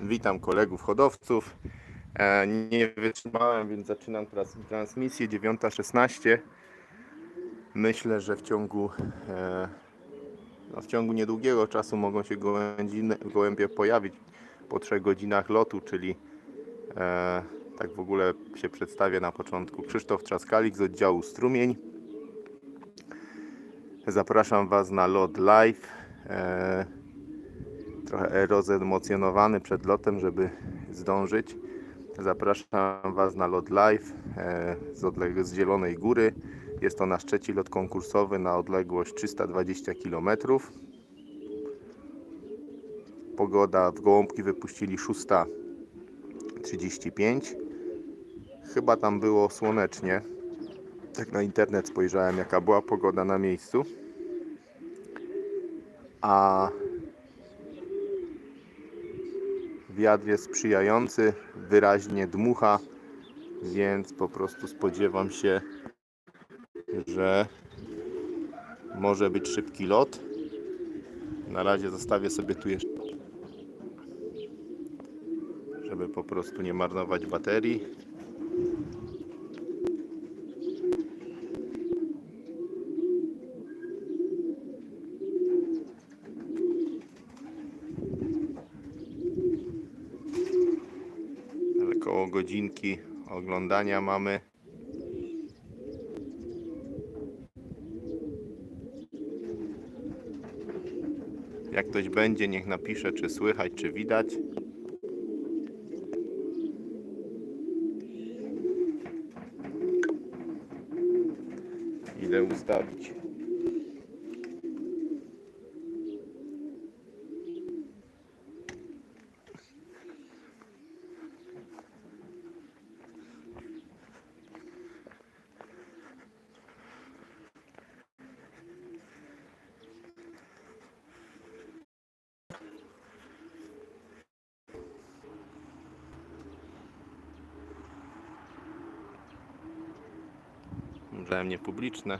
Witam kolegów hodowców. E, nie wytrzymałem, więc zaczynam teraz transmisję 9.16. Myślę, że w ciągu, e, no w ciągu niedługiego czasu mogą się gołędziny, gołębie pojawić po 3 godzinach lotu, czyli e, tak w ogóle się przedstawię na początku. Krzysztof Trzaskalik z oddziału Strumień. Zapraszam Was na lot live. Trochę rozemocjonowany przed lotem, żeby zdążyć. Zapraszam Was na lot live e, z, odleg- z Zielonej Góry. Jest to nasz trzeci lot konkursowy na odległość 320 km. Pogoda w gołąbki wypuścili 6.35. Chyba tam było słonecznie. Tak na internet spojrzałem, jaka była pogoda na miejscu. A Wiatr jest sprzyjający, wyraźnie dmucha, więc po prostu spodziewam się, że może być szybki lot. Na razie zostawię sobie tu jeszcze, żeby po prostu nie marnować baterii. Godzinki oglądania mamy. Jak ktoś będzie, niech napisze, czy słychać, czy widać. Idę ustawić. Wzajemnie publiczne.